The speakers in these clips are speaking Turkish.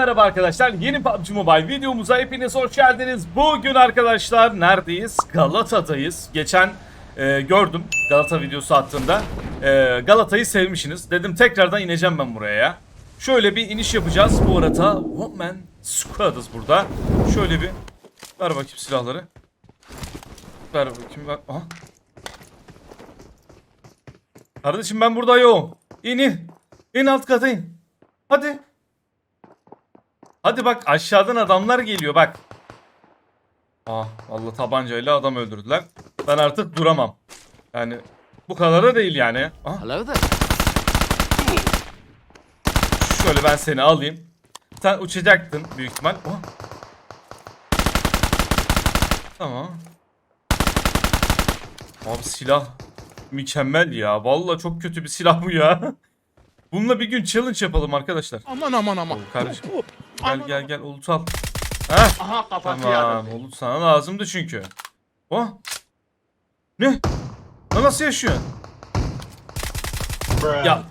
merhaba arkadaşlar. Yeni PUBG Mobile videomuza hepiniz hoş geldiniz. Bugün arkadaşlar neredeyiz? Galata'dayız. Geçen e, gördüm Galata videosu attığında. E, Galata'yı sevmişsiniz. Dedim tekrardan ineceğim ben buraya ya. Şöyle bir iniş yapacağız. Bu arada Woman Squad'ız burada. Şöyle bir ver bakayım silahları. Ver bakayım ver. Aha. Kardeşim ben burada yoğum. İn. İn alt kata in. Hadi. Hadi bak aşağıdan adamlar geliyor bak. Ah vallahi tabancayla adam öldürdüler. Ben artık duramam. Yani bu kadar da değil yani. Ah, Hello there. şöyle ben seni alayım. Sen uçacaktın büyük ihtimal. Oh. Tamam. Abi silah mükemmel ya. Vallahi çok kötü bir silah bu ya. Bununla bir gün challenge yapalım arkadaşlar. Aman aman aman. Oo, kardeşim. Gel gel gel Ulut al. Heh. Aha kafası Tamam. yardım. Ulut sana lazımdı çünkü. Oh. Ne? Lan nasıl yaşıyor? Ya.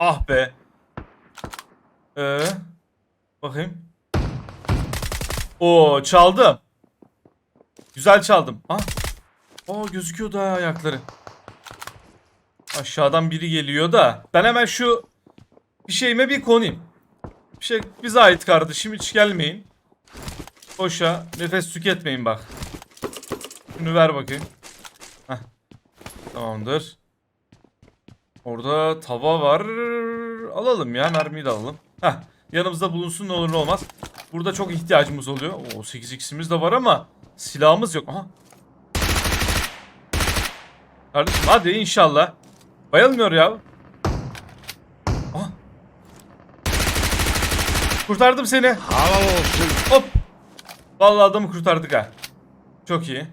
Ah be. Ee, bakayım. Oo çaldım. Güzel çaldım. Ah. Aa gözüküyor da ayakları. Aşağıdan biri geliyor da. Ben hemen şu bir şeyime bir konayım. Bir şey bize ait kardeşim hiç gelmeyin. Boşa nefes tüketmeyin bak. Şunu ver bakayım. Heh. Tamamdır. Orada tava var. Alalım ya mermiyi de alalım. Heh. Yanımızda bulunsun ne olur ne olmaz. Burada çok ihtiyacımız oluyor. O 8x'imiz de var ama silahımız yok. Aha. Kardeşim hadi inşallah. Bayılmıyor ya. Kurtardım seni. Helal olsun. Hop. Vallahi adamı kurtardık ha. Çok iyi.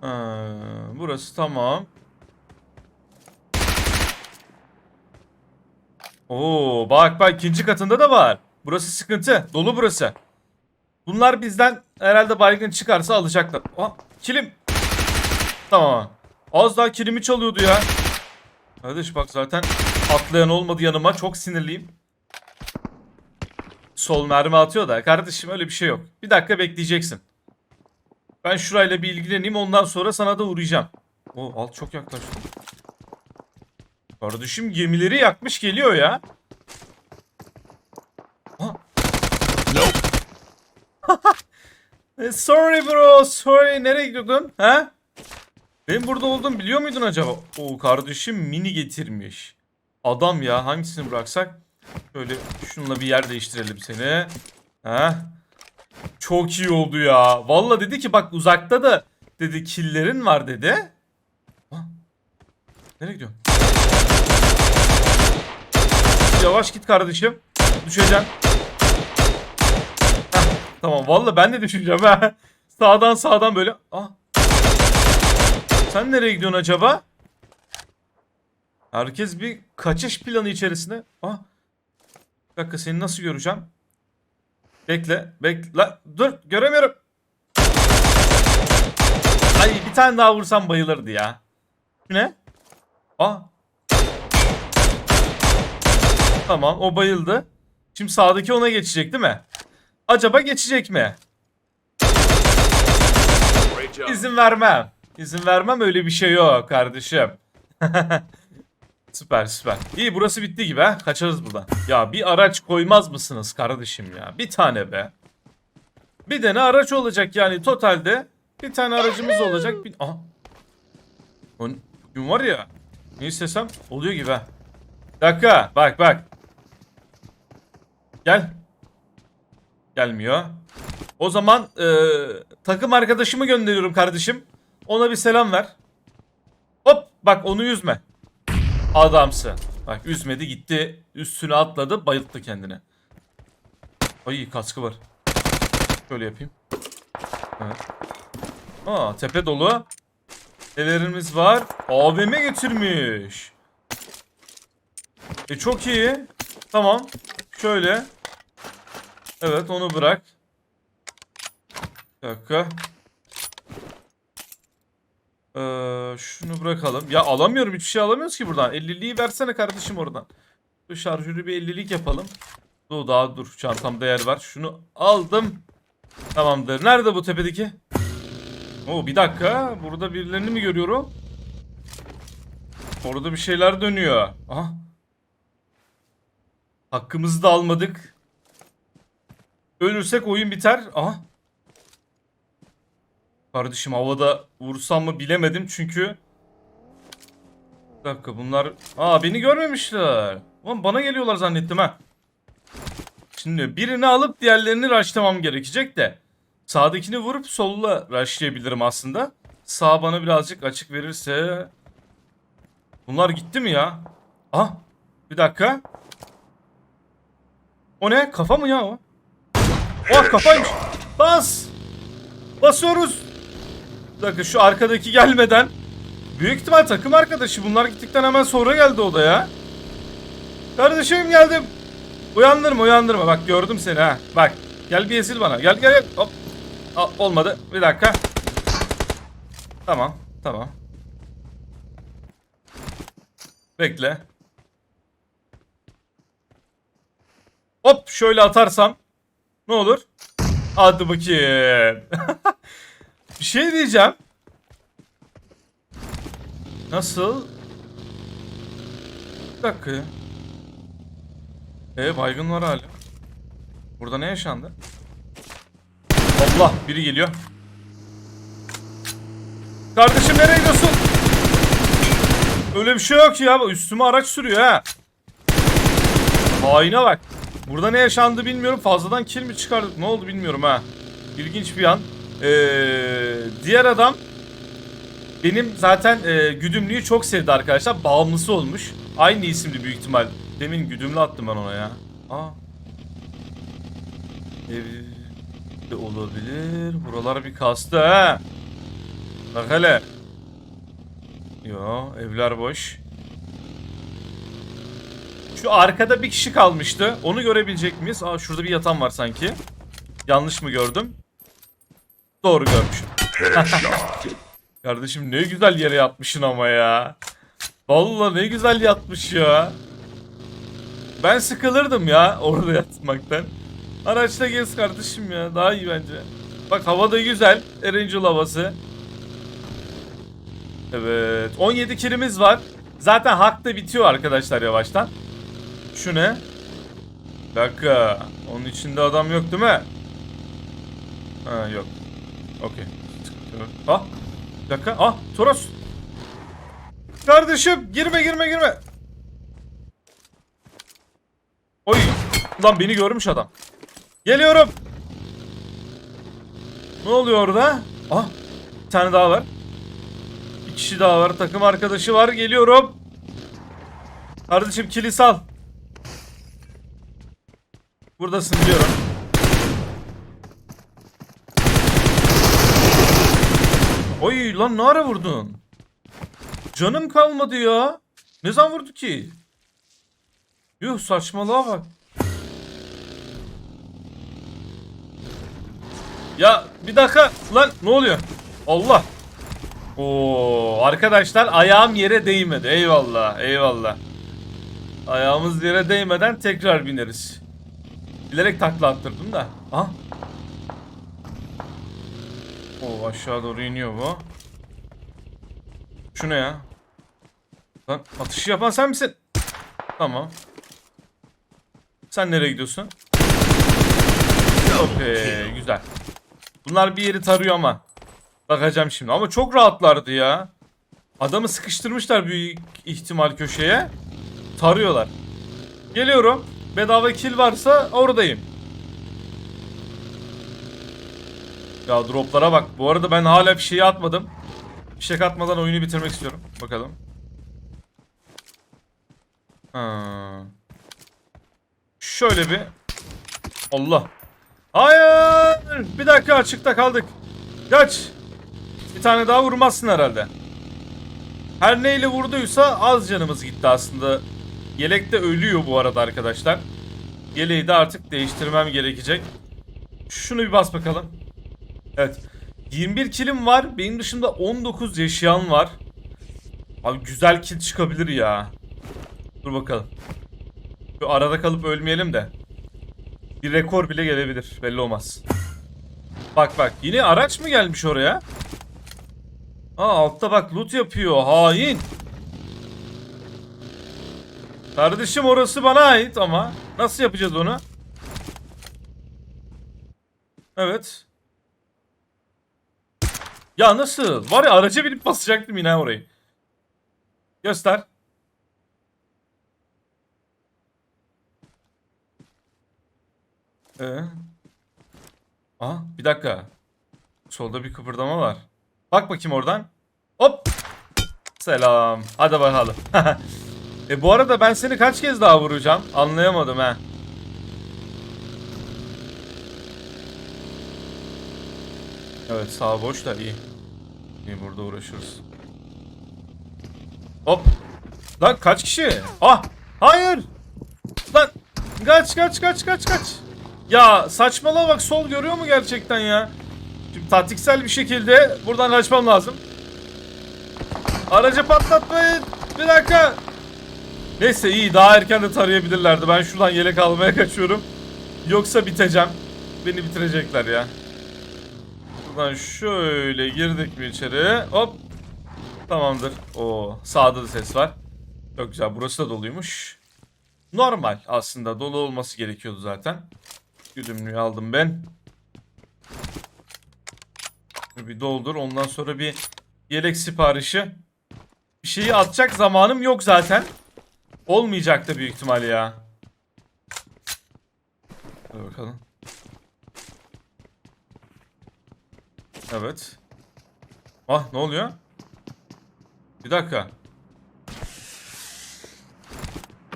Ha, burası tamam. Oo, bak bak ikinci katında da var. Burası sıkıntı. Dolu burası. Bunlar bizden herhalde baygın çıkarsa alacaklar. Aa, kilim. Tamam. Az daha kilimi çalıyordu ya. Kardeş bak zaten atlayan olmadı yanıma. Çok sinirliyim. Sol mermi atıyor da kardeşim öyle bir şey yok. Bir dakika bekleyeceksin. Ben şurayla bir ilgileneyim ondan sonra sana da uğrayacağım. O alt çok yaklaştı. Kardeşim gemileri yakmış geliyor ya. Ha. E, sorry bro, sorry. Nereye gidiyordun? Ha? Benim burada olduğumu biliyor muydun acaba? O kardeşim mini getirmiş. Adam ya hangisini bıraksak? Şöyle şununla bir yer değiştirelim seni. Ha? Çok iyi oldu ya. Valla dedi ki bak uzakta da dedi killerin var dedi. Nereye gidiyorsun? Yavaş git kardeşim. Düşeceksin. Heh, tamam valla ben de düşeceğim ha. Sağdan sağdan böyle. Ah. Sen nereye gidiyorsun acaba? Herkes bir kaçış planı içerisinde. Ah. Bir dakika seni nasıl göreceğim? Bekle. Bekle. Dur göremiyorum. Ay bir tane daha vursam bayılırdı ya. Şu ne? Aa. Tamam o bayıldı. Şimdi sağdaki ona geçecek değil mi? Acaba geçecek mi? İzin vermem. İzin vermem öyle bir şey yok kardeşim. Süper süper. İyi burası bitti gibi ha. Kaçarız buradan. Ya bir araç koymaz mısınız kardeşim ya? Bir tane be. Bir tane araç olacak yani totalde. Bir tane aracımız olacak. Bir... Aha. O gün var ya. Ne istesem oluyor gibi ha. Dakika bak bak. Gel. Gelmiyor. O zaman e, takım arkadaşımı gönderiyorum kardeşim. Ona bir selam ver. Hop bak onu üzme. Adamsın. Bak üzmedi gitti üstüne atladı bayılttı kendini. Ay kaskı var. Şöyle yapayım. Evet. Aa tepe dolu. Nelerimiz var? AVM getirmiş. E çok iyi. Tamam. Şöyle. Evet onu bırak. Bir dakika. Ee, şunu bırakalım. Ya alamıyorum hiçbir şey alamıyoruz ki buradan. 50'liği versene kardeşim oradan. Bu şarjörü bir 50'lik yapalım. Dur daha dur. Çantamda yer var. Şunu aldım. Tamamdır. Nerede bu tepedeki? Oo bir dakika. Burada birilerini mi görüyorum? Orada bir şeyler dönüyor. Aha. Hakkımızı da almadık. Ölürsek oyun biter. Aha. Kardeşim havada vursam mı bilemedim çünkü. Bir dakika bunlar... Aa beni görmemişler. Ulan bana geliyorlar zannettim ha. Şimdi birini alıp diğerlerini rushlamam gerekecek de. Sağdakini vurup solla rushlayabilirim aslında. Sağ bana birazcık açık verirse... Bunlar gitti mi ya? Ah bir dakika. O ne? Kafa mı ya o? Oh kafaymış. Bas. Basıyoruz. Bir şu arkadaki gelmeden. Büyük ihtimal takım arkadaşı. Bunlar gittikten hemen sonra geldi o da ya. Kardeşim geldim. Uyandırma uyandırma. Bak gördüm seni ha. Bak. Gel bir esil bana. Gel gel gel. Hop. Aa, olmadı. Bir dakika. Tamam. Tamam. Bekle. Hop şöyle atarsam ne olur? Hadi bakayım. bir şey diyeceğim. Nasıl? Bir dakika ya. Ee baygın var hala. Burada ne yaşandı? Allah biri geliyor. Kardeşim nereye gidiyorsun? Öyle bir şey yok ya. Üstüme araç sürüyor ha. Haine bak. Burada ne yaşandı bilmiyorum. Fazladan kill mi çıkardık? Ne oldu bilmiyorum ha. İlginç bir an. Ee, diğer adam benim zaten e, güdümlüyü çok sevdi arkadaşlar. Bağımlısı olmuş. Aynı isimli büyük ihtimal. Demin güdümlü attım ben ona ya. Aa. Ev olabilir. Buralar bir kastı ha. Bak hele. Yo evler boş. Şu arkada bir kişi kalmıştı. Onu görebilecek miyiz? Aa şurada bir yatan var sanki. Yanlış mı gördüm? Doğru görmüşüm. Kardeşim ne güzel yere yatmışsın ama ya. Vallahi ne güzel yatmış ya. Ben sıkılırdım ya orada yatmaktan. Araçta gez kardeşim ya. Daha iyi bence. Bak hava da güzel. Erencil havası. Evet. 17 kilimiz var. Zaten hak da bitiyor arkadaşlar yavaştan. Şu ne? Bir dakika. Onun içinde adam yok değil mi? Ha yok. Okey. Ah. Bir dakika. Ah Toros. Kardeşim girme girme girme. Oy. Lan beni görmüş adam. Geliyorum. Ne oluyor orada? Ah. Bir tane daha var. Bir kişi daha var. Takım arkadaşı var. Geliyorum. Kardeşim kilis al. Buradasın diyorum. Oy lan ne ara vurdun? Canım kalmadı ya. Ne zaman vurdu ki? Yuh saçmalığa bak. Ya bir dakika lan ne oluyor? Allah. Oo arkadaşlar ayağım yere değmedi. Eyvallah eyvallah. Ayağımız yere değmeden tekrar bineriz. Bilerek takla attırdım da. Aha. Oo aşağı doğru iniyor bu. Şu ne ya? Lan atışı yapan sen misin? Tamam. Sen nereye gidiyorsun? Okey güzel. Bunlar bir yeri tarıyor ama. Bakacağım şimdi ama çok rahatlardı ya. Adamı sıkıştırmışlar büyük ihtimal köşeye. Tarıyorlar. Geliyorum. Bedava kill varsa oradayım. Ya droplara bak. Bu arada ben hala bir şey atmadım. Fişek atmadan oyunu bitirmek istiyorum. Bakalım. Ha. Şöyle bir. Allah. Hayır. Bir dakika açıkta kaldık. Kaç. Bir tane daha vurmazsın herhalde. Her neyle vurduysa az canımız gitti aslında. Yelek de ölüyor bu arada arkadaşlar. Yeleği de artık değiştirmem gerekecek. Şunu bir bas bakalım. Evet. 21 kilim var. Benim dışında 19 yaşayan var. Abi güzel kill çıkabilir ya. Dur bakalım. Şu arada kalıp ölmeyelim de. Bir rekor bile gelebilir. Belli olmaz. Bak bak yine araç mı gelmiş oraya? Aa altta bak loot yapıyor. Hain. Kardeşim orası bana ait ama. Nasıl yapacağız onu? Evet. Ya nasıl? Var ya araca binip basacaktım yine orayı. Göster. Ee? Aa bir dakika. Solda bir kıpırdama var. Bak bakayım oradan. Hop. Selam. Hadi bakalım. e bu arada ben seni kaç kez daha vuracağım? Anlayamadım ha. Evet sağ boş da iyi. İyi burada uğraşırız. Hop. Lan kaç kişi? Ah! Hayır! Lan kaç kaç kaç kaç kaç. Ya saçmalama bak sol görüyor mu gerçekten ya? Şimdi taktiksel bir şekilde buradan kaçmam lazım. Aracı patlatmayın. Bir dakika. Neyse iyi daha erken de tarayabilirlerdi. Ben şuradan yelek almaya kaçıyorum. Yoksa biteceğim. Beni bitirecekler ya. Buradan şöyle girdik mi içeri? Hop. Tamamdır. O sağda da ses var. Çok güzel. Burası da doluymuş. Normal aslında. Dolu olması gerekiyordu zaten. Güdümlüğü aldım ben. Bir doldur. Ondan sonra bir yelek siparişi. Bir şeyi atacak zamanım yok zaten. Olmayacak da büyük ihtimal ya. Hadi bakalım. Evet. Ah ne oluyor? Bir dakika.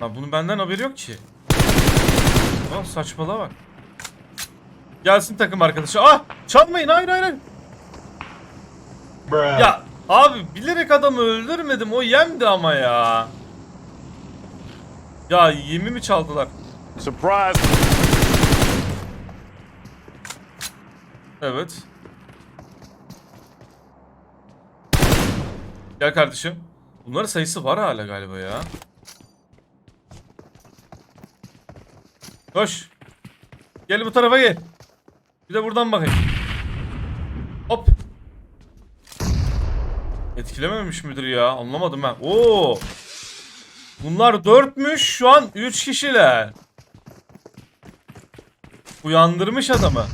Ha bunun benden haberi yok ki. Ah saçmalığa bak. Gelsin takım arkadaşı. Ah çalmayın hayır hayır hayır. Ya abi bilerek adamı öldürmedim o yemdi ama ya. Ya yemimi çaldılar. Surprise! Evet. Gel kardeşim. Bunların sayısı var hala galiba ya. Koş. Gel bu tarafa gel. Bir de buradan bakayım. Hop. Etkilememiş midir ya? Anlamadım ben. Oo. Bunlar dörtmüş. Şu an üç kişiler. Uyandırmış adamı.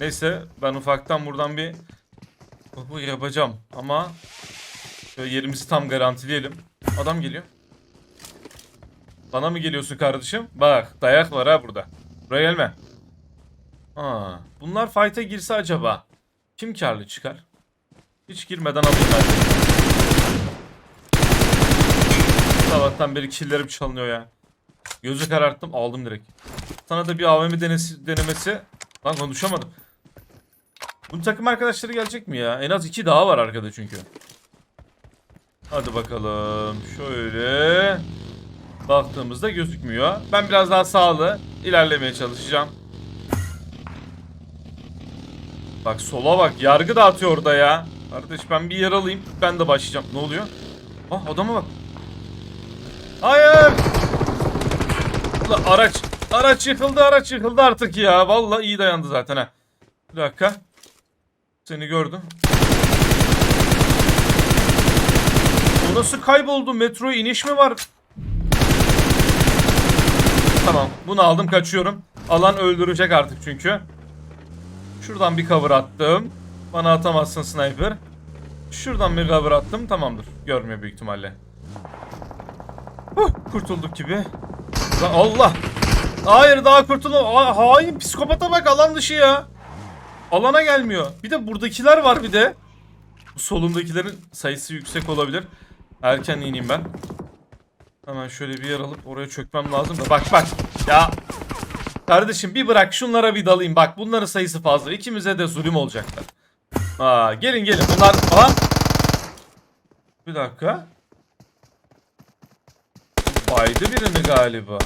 Neyse ben ufaktan buradan bir yapacağım ama şöyle yerimizi tam garantileyelim. Adam geliyor. Bana mı geliyorsun kardeşim? Bak dayak var ha burada. Buraya gelme. Aa, bunlar fight'a girse acaba kim karlı çıkar? Hiç girmeden alayım ben. Sabahtan beri killerim çalınıyor ya. Gözü kararttım aldım direkt. Sana da bir AVM denesi, denemesi. Lan konuşamadım. Bu takım arkadaşları gelecek mi ya? En az iki daha var arkada çünkü. Hadi bakalım. Şöyle. Baktığımızda gözükmüyor. Ben biraz daha sağlı ilerlemeye çalışacağım. Bak sola bak. Yargı dağıtıyor orada ya. Kardeş ben bir yer alayım. Ben de başlayacağım. Ne oluyor? Ah adama bak. Hayır. Ulan araç. Araç yıkıldı araç yıkıldı artık ya. Vallahi iyi dayandı zaten ha. Bir dakika. Seni gördüm. O nasıl kayboldu? Metro iniş mi var? Tamam. Bunu aldım kaçıyorum. Alan öldürecek artık çünkü. Şuradan bir cover attım. Bana atamazsın sniper. Şuradan bir cover attım. Tamamdır. Görmüyor büyük ihtimalle. Huh, kurtulduk gibi. Lan Allah. Hayır daha kurtuldum. Hain psikopata bak alan dışı ya. Alana gelmiyor. Bir de buradakiler var bir de. Solumdakilerin sayısı yüksek olabilir. Erken ineyim ben. Hemen şöyle bir yer alıp oraya çökmem lazım da. Bak bak. Ya. Kardeşim bir bırak şunlara bir dalayım. Bak bunların sayısı fazla. İkimize de zulüm olacaklar. Aa, gelin gelin. Bunlar... Aha. Bir dakika. Baydı birini galiba.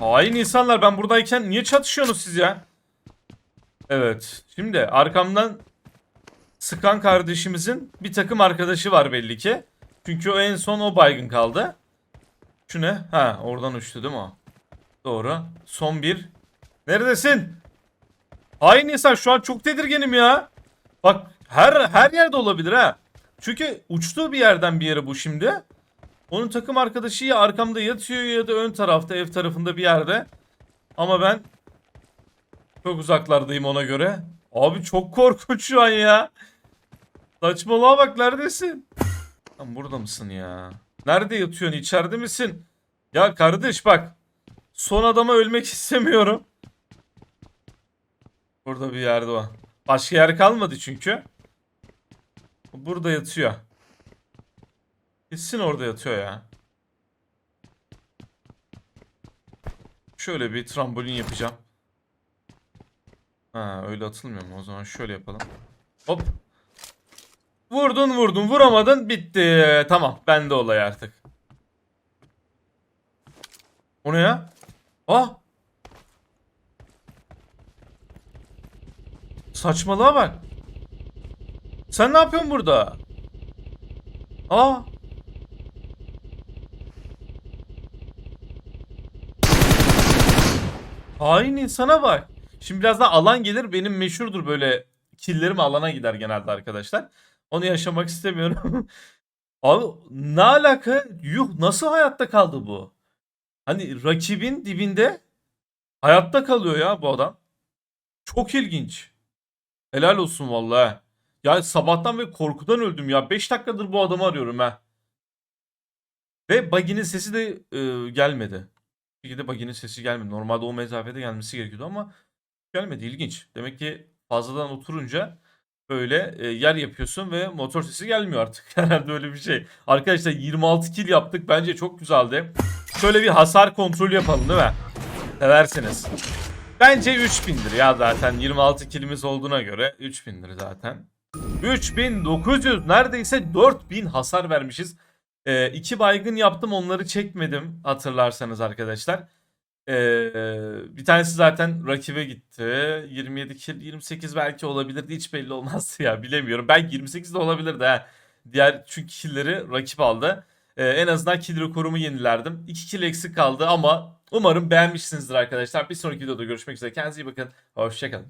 Hain insanlar ben buradayken niye çatışıyorsunuz siz ya? Evet. Şimdi arkamdan sıkan kardeşimizin bir takım arkadaşı var belli ki. Çünkü en son o baygın kaldı. Şu ne? Ha oradan uçtu değil mi o? Doğru. Son bir. Neredesin? Hain insan şu an çok tedirginim ya. Bak her her yerde olabilir ha. Çünkü uçtuğu bir yerden bir yere bu şimdi. Onun takım arkadaşı ya arkamda yatıyor ya da ön tarafta ev tarafında bir yerde. Ama ben çok uzaklardayım ona göre. Abi çok korkunç şu an ya. Saçmalığa bak neredesin? Lan burada mısın ya? Nerede yatıyorsun? İçeride misin? Ya kardeş bak. Son adama ölmek istemiyorum. Burada bir yerde o. Başka yer kalmadı çünkü. Burada yatıyor. Kesin orada yatıyor ya. Şöyle bir trambolin yapacağım. Ha öyle atılmıyor mu? O zaman şöyle yapalım. Hop. Vurdun vurdun vuramadın bitti. Tamam bende olay artık. O ne ya? Ah. Saçmalığa bak. Sen ne yapıyorsun burada? Aa. Hain insana bak. Şimdi biraz daha alan gelir. Benim meşhurdur böyle killerim alana gider genelde arkadaşlar. Onu yaşamak istemiyorum. Abi ne alaka? Yuh nasıl hayatta kaldı bu? Hani rakibin dibinde hayatta kalıyor ya bu adam. Çok ilginç. Helal olsun vallahi. Ya sabahtan ve korkudan öldüm ya. 5 dakikadır bu adamı arıyorum ha. Ve Buggy'nin sesi de e, gelmedi. Bir de Buggy'nin sesi gelmedi. Normalde o mesafede gelmesi gerekiyordu ama gelmedi. İlginç. Demek ki fazladan oturunca böyle e, yer yapıyorsun ve motor sesi gelmiyor artık. Herhalde öyle bir şey. Arkadaşlar 26 kill yaptık. Bence çok güzeldi. Şöyle bir hasar kontrolü yapalım değil mi? Seversiniz. Bence 3000'dir ya zaten 26 kilimiz olduğuna göre 3000'dir zaten. 3900 neredeyse 4000 hasar vermişiz. Ee, iki baygın yaptım onları çekmedim hatırlarsanız arkadaşlar. Ee, bir tanesi zaten rakibe gitti. 27 kill 28 belki olabilirdi hiç belli olmazdı ya bilemiyorum. Belki 28 de olabilirdi ha. Diğer çünkü killleri rakip aldı. Ee, en azından kill rekorumu yenilerdim. 2 kill eksik kaldı ama umarım beğenmişsinizdir arkadaşlar. Bir sonraki videoda görüşmek üzere. Kendinize iyi bakın. Hoşçakalın.